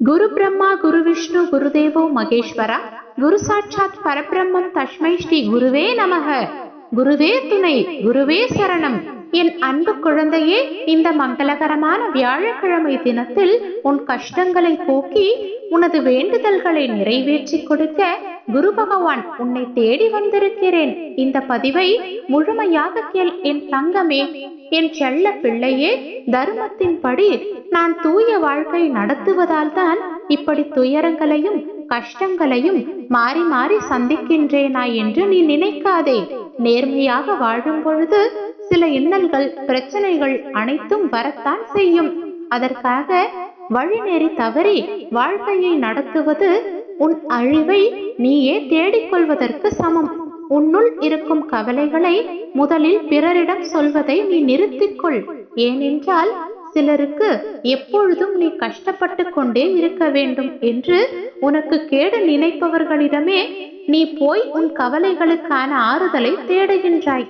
குரு பிரம்மா குரு விஷ்ணு குருதேவோ மகேஸ்வரா குரு சாட்சாத் பரபிரம்மம் தஷ்மை ஸ்ரீ குருவே நமக. குருவே துணை குருவே சரணம். என் அன்பு குழந்தையே இந்த மங்களகரமான வியாழக்கிழமை தினத்தில் உன் கஷ்டங்களை போக்கி உனது வேண்டுதல்களை நிறைவேற்றி கொடுக்க குரு பகவான் உன்னை தேடி வந்திருக்கிறேன். இந்த பதிவை முழுமையாக கேள் என் தங்கமே. என் செல்ல பிள்ளையே தர்மத்தின்படி நான் தூய வாழ்க்கை நடத்துவதால் தான் இப்படி துயரங்களையும் கஷ்டங்களையும் மாறி மாறி சந்திக்கின்றேனா என்று நீ நினைக்காதே. நேர்மையாக வாழும் பொழுது சில இன்னல்கள் பிரச்சனைகள் அனைத்தும் வரத்தான் செய்யும். அதற்காக வழிநெறி தவறி வாழ்க்கையை நடத்துவது உன் அழிவை நீயே தேடிக்கொள்வதற்கு சமம். உன்னுள் இருக்கும் கவலைகளை முதலில் பிறரிடம் சொல்வதை நீ நிறுத்திக்கொள். ஏனென்றால் சிலருக்கு எப்பொழுதும் நீ கஷ்டப்பட்டு கொண்டே இருக்க வேண்டும் என்று உனக்கு கேடு நினைப்பவர்களிடமே நீ போய் உன் கவலைகளுக்கான ஆறுதலை தேடுகின்றாய்.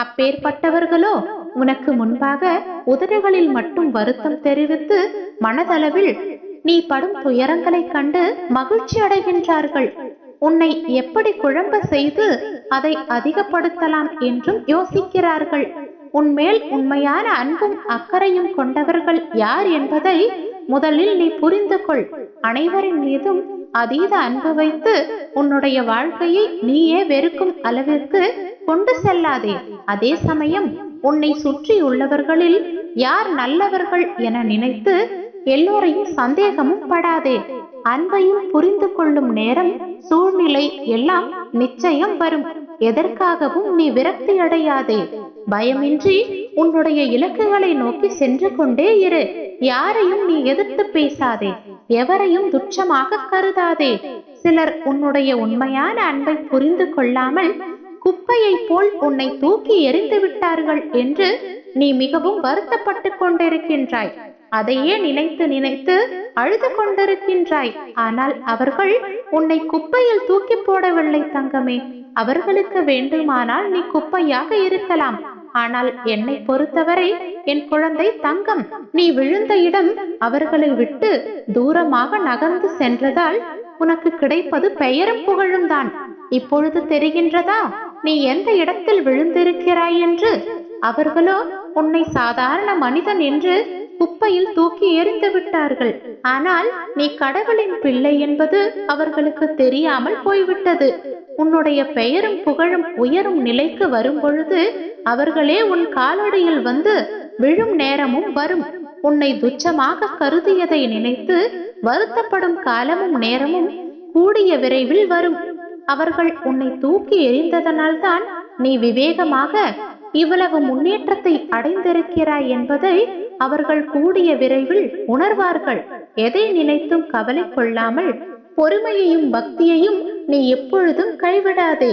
அப்பேற்பட்டவர்களோ உனக்கு முன்பாக உதடுகளில் மட்டும் வருத்தம் தெரிவித்து மனதளவில் நீ படும் துயரங்களைக் கண்டு மகிழ்ச்சி அடைகின்றார்கள் உன்னை எப்படி குழம்ப செய்து அதை அதிகப்படுத்தலாம் என்றும் யோசிக்கிறார்கள். உன்மேல் உண்மையான அன்பும் அக்கறையும் கொண்டவர்கள் யார் என்பதை முதலில் நீ புரிந்து கொள். அனைவரின் மீதும் அதீத அன்பு வைத்து உன்னுடைய வாழ்க்கையை நீயே வெறுக்கும் அளவிற்கு கொண்டு செல்லாதே. அதே சமயம் உன்னை சுற்றி உள்ளவர்களில் யார் நல்லவர்கள் என நினைத்து எல்லோரையும் சந்தேகமும் படாதே. அன்பையும் புரிந்து கொள்ளும் நேரம் சூழ்நிலை எல்லாம் நிச்சயம் வரும். எதற்காகவும் நீ விரக்தி அடையாதே. பயமின்றி உன்னுடைய இலக்குகளை நோக்கி சென்று கொண்டே இரு. யாரையும் நீ எதிர்த்து பேசாதே. எவரையும் துச்சமாக கருதாதே. சிலர் உன்னுடைய உண்மையான அன்பை புரிந்து கொள்ளாமல் குப்பையைப் போல் உன்னை தூக்கி எறிந்து விட்டார்கள் என்று நீ மிகவும் வருத்தப்பட்டு கொண்டிருக்கின்றாய். அதையே நினைத்து நினைத்து அழுது கொண்டிருக்கின்றாய். ஆனால் அவர்கள் உன்னை குப்பையில் தூக்கி போடவில்லை தங்கமே. அவர்களுக்கு வேண்டுமானால் நீ குப்பையாக இருக்கலாம். ஆனால் என்னை பொறுத்தவரை என் குழந்தை தங்கம். நீ விழுந்த இடம் அவர்களை விட்டு தூரமாக நகர்ந்து சென்றதால் உனக்கு கிடைப்பது பெயரும் புகழும் தான். இப்பொழுது தெரிகின்றதா? நீ எந்த இடத்தில் விழுந்திருக்கிறாய் என்று? அவர்களோ உன்னை சாதாரண மனிதன் என்று குப்பையில் தூக்கி எறிந்து விட்டார்கள். ஆனால் நீ கடவுளின் பிள்ளை என்பது அவர்களுக்கு தெரியாமல் போய்விட்டது. உன்னுடைய பெயரும் புகழும் உயரும் நிலைக்கு வரும் பொழுது அவர்களே உன் காலடியில் வந்து விழும் நேரமும் வரும். உன்னை துச்சமாக கருதியதை நினைத்து வருத்தப்படும் காலமும் நேரமும் கூடிய விரைவில் வரும். அவர்கள் உன்னை தூக்கி எறிந்ததனால்தான் நீ விவேகமாக இவ்வளவு முன்னேற்றத்தை அடைந்திருக்கிறாய் என்பதை அவர்கள் கூடிய விரைவில் உணர்வார்கள். எதை நினைத்தும் கவலை கொள்ளாமல் பொறுமையையும் பக்தியையும் நீ எப்பொழுதும் கைவிடாதே.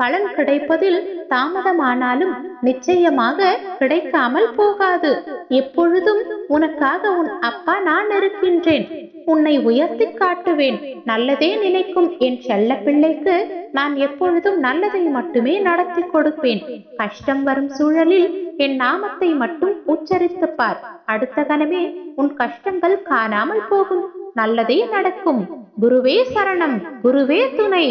பலன் கிடைப்பதில் தாமதமானாலும் நிச்சயமாக கிடைக்காமல் போகாது. எப்பொழுதும் உனக்காக உன் அப்பா நான் இருக்கின்றேன். உன்னை உயர்த்தி காட்டுவேன். நல்லதே நினைக்கும் என் செல்ல பிள்ளைக்கு நான் எப்பொழுதும் நல்லதை மட்டுமே நடத்தி கொடுப்பேன். கஷ்டம் வரும் சூழலில் என் நாமத்தை மட்டும் உச்சரித்து பார். அடுத்த கணமே உன் கஷ்டங்கள் காணாமல் போகும். நல்லதே நடக்கும். குருவே சரணம். குருவே துணை.